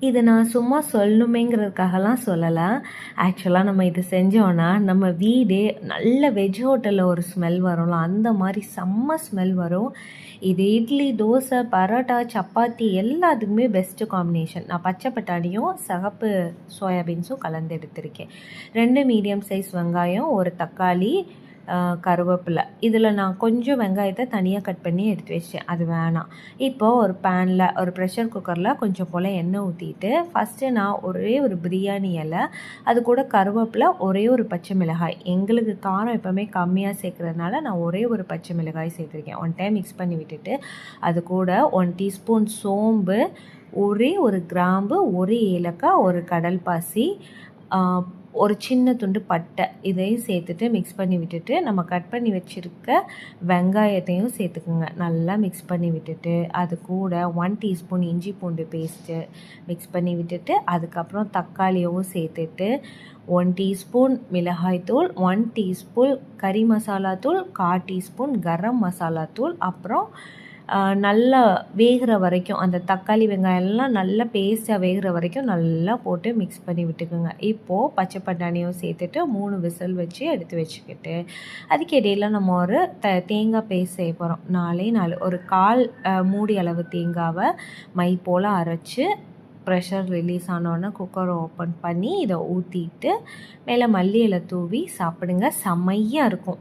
இது நான் சும்மா சொல்லணுமேங்கிறதுக்காகலாம் சொல்லலை. ஆக்சுவலாக நம்ம இது செஞ்சோன்னா நம்ம வீடே நல்ல வெஜ் ஹோட்டலில் ஒரு ஸ்மெல் வரும்ல அந்த மாதிரி செம்ம ஸ்மெல் வரும். இது இட்லி தோசை பரோட்டா சப்பாத்தி எல்லாத்துக்குமே பெஸ்ட்டு காம்பினேஷன் நான் பச்சை பட்டாணியும் சிகப்பு சோயாபீன்ஸும் கலந்து எடுத்திருக்கேன். ரெண்டு மீடியம் சைஸ் வெங்காயம் ஒரு தக்காளி கருவேப்பிலை. இதில் நான் கொஞ்சம் வெங்காயத்தை தனியாக கட் பண்ணி எடுத்து வச்சேன் அது வேணாம். இப்போது ஒரு பேனில் ஒரு ப்ரெஷர் குக்கரில் கொஞ்சம் போல் எண்ணெய் ஊற்றிட்டு ஃபஸ்ட்டு நான் ஒரே ஒரு பிரியாணி இலை அது கூட கருவேப்பிலை ஒரே ஒரு பச்சை மிளகாய். எங்களுக்கு காரம் எப்போவுமே கம்மியாக சேர்க்குறதுனால நான் ஒரே ஒரு பச்சை மிளகாய் சேர்த்துருக்கேன். ஒன் டைம் மிக்ஸ் பண்ணி விட்டுட்டு அது கூட ஒன் டீஸ்பூன் சோம்பு ஒரே ஒரு கிராம்பு ஒரு ஏலக்காய் ஒரு கடல் பாசி ஒரு சின்ன துண்டு பட்டை இதையும் சேர்த்துட்டு மிக்ஸ் பண்ணி விட்டுட்டு நம்ம கட் பண்ணி வச்சுருக்க வெங்காயத்தையும் சேர்த்துக்குங்க. நல்லா மிக்ஸ் பண்ணி விட்டுட்டு அது கூட ஒன் டீஸ்பூன் இஞ்சி பூண்டு பேஸ்ட்டு மிக்ஸ் பண்ணி விட்டுட்டு அதுக்கப்புறம் தக்காளியவும் சேர்த்துட்டு ஒன் டீஸ்பூன் மிளகாய்த்தூள் ஒன் டீஸ்பூன் கறி மசாலா தூள் கால் டீஸ்பூன் கரம் மசாலா தூள் அப்புறம் நல்லா வேகிற வரைக்கும் அந்த தக்காளி வெங்காயம் எல்லாம் நல்லா பேஸ்ட்டாக வேகிற வரைக்கும் நல்லா போட்டு மிக்ஸ் பண்ணி விட்டுக்குங்க. இப்போது பச்சை பட்டாணியும் சேர்த்துட்டு மூணு விசில் வச்சு எடுத்து வச்சுக்கிட்டு அதுக்கு இடையில நம்ம ஒரு த தேங்காய் பேஸ்ட் செய்ய போகிறோம் நாலே நாலு ஒரு கால் மூடி அளவு தேங்காவை மை போல் அரைச்சி ப்ரெஷர் ரிலீஸ் ஆனோடனே குக்கரை ஓப்பன் பண்ணி இதை ஊற்றிட்டு மேலே மல்லி இலை தூவி சாப்பிடுங்க. செம்மையாக இருக்கும்.